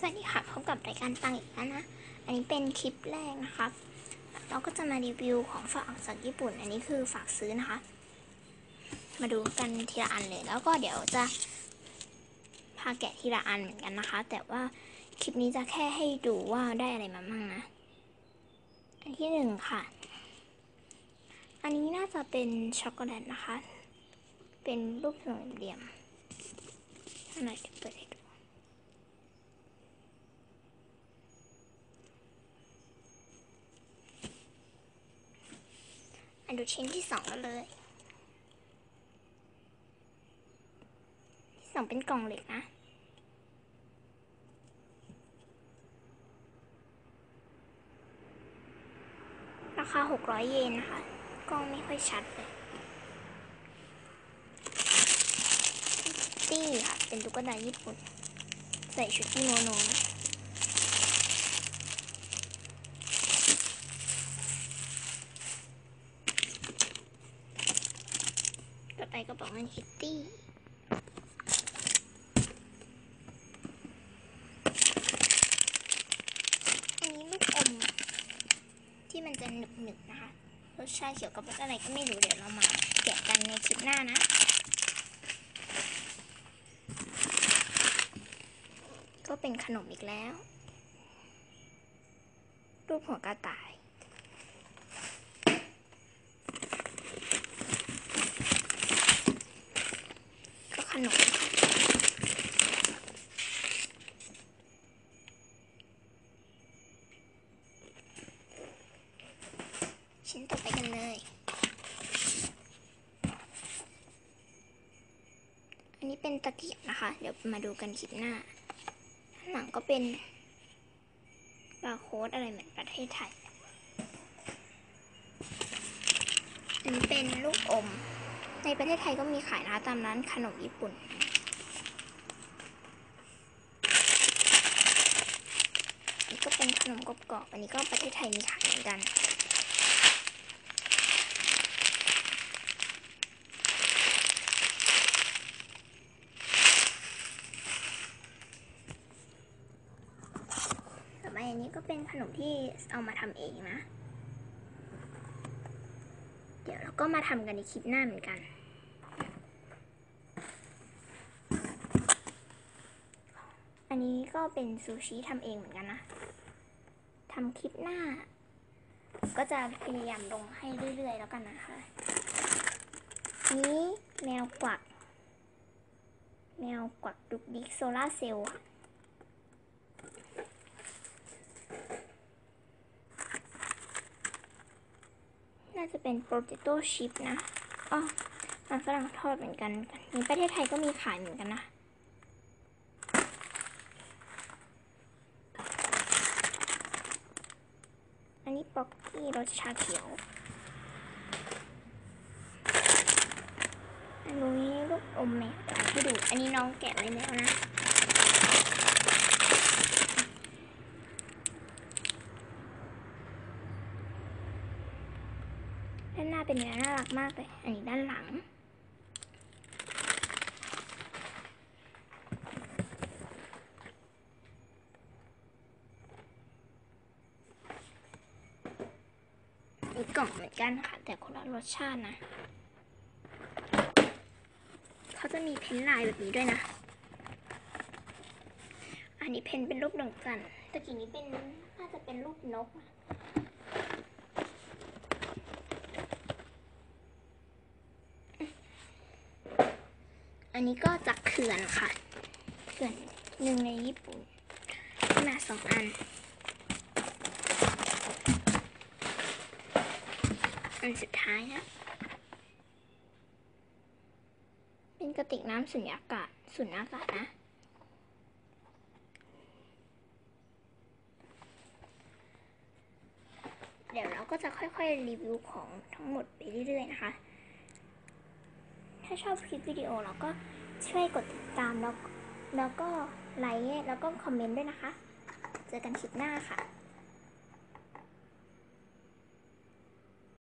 สวัสดีค่ะพบกับรายการตังอีกแล้วนะ อันนี้เป็นคลิปแรกนะครับ เราก็จะมารีวิวของฝากจากญี่ปุ่น อันนี้คือฝากซื้อนะคะ มาดูกันทีละอันเลย แล้วก็เดี๋ยวจะพาแกะทีละอันเหมือนกันนะคะ แต่ว่าคลิปนี้จะแค่ให้ดูว่าได้อะไรมาบ้างนะ อันที่หนึ่งค่ะ อันนี้น่าจะเป็นช็อกโกแลตนะคะ เป็นรูปสี่เหลี่ยมข้างในเดี๋ยวเปิด อันดูชิ้นที่สองกันเลย ที่สองเป็นกล่องเหล็กนะราคา600เยนนะคะ กล้องไม่ค่อยชัดเลยตี้ค่ะ เป็นตุ๊กตาญี่ปุ่น ใส่ชุดกิโมโน ต่อไป กระเป๋าเงินคิตตี้ อันนี้ลูกอม ที่มันจะหนึบหนึบๆนะคะรสชาติเกี่ยวกับรสอะไรก็ไม่รู้เดี๋ยวเรามาแกะกันในคลิปหน้านะ ก็เป็นขนมอีกแล้ว รูปหัวกระต่าย นมชิ้นต่อไปกันเลย อันนี้เป็นตะเกียบนะคะ เดี๋ยวมาดูกันคลิปหน้าข้างหลังก็เป็นบาร์โค้ดอะไรเหมือนประเทศไทย อันนี้เป็นลูกอม ในประเทศไทยก็มีขายนะตามร้านขนมญี่ปุ่นอันนี้ก็เป็นขนมกรอบๆอันนี้ก็ประเทศไทยมีขายเหมือนกันต่อไปอันนี้ก็เป็นขนมที่เอามาทำเองนะ เดี๋ยวเราก็มาทำกันในคลิปหน้าเหมือนกัน อันนี้ก็เป็นซูชิทำเองเหมือนกันนะทำคลิปหน้า ก็จะพยายามลงให้เรื่อยๆแล้วกันนะคะ นี้แมวกวัก แมวกวักดุกดิกโซลาเซลล์น่าจะเป็นโปรเตโต้ชิพนะอ๋อมันฝรั่งทอดเหมือนกันในประเทศไทยก็มีขายเหมือนกันนะ อันนี้ ป๊อกกี้รสชาเขียว อันนี้ลูกอมแมวให้ดู อันนี้น้องแกะไว้แล้วนะด้านหน้าเป็นเนื้อน่ารักมากเลย อันนี้ด้านหลัง อีกกล่องเหมือนกันค่ะ แต่คนละรสชาตินะ เขาจะมีเพ้นลายแบบนี้ด้วยนะ อันนี้เพ้นเป็นรูปดวงจันทร์ตะกี้นี้เป็นน่าจะเป็นรูปนกนะอันนี้ก็จากเขื่อนค่ะ เขื่อนหนึ่งในญี่ปุ่น มาสองอัน อันสุดท้ายนะเป็นกระติกน้ำสุญญากาศสุญญากาศนะ เดี๋ยวเราก็จะค่อยๆรีวิวของทั้งหมดไปเรื่อยๆนะคะ ถ้าชอบคลิปวิดีโอเราก็ช่วยกดติดตามแล้วแล้วก็ไลค์แล้วก็คอมเมนต์ด้วยนะคะ เจอกันคลิปหน้าค่ะ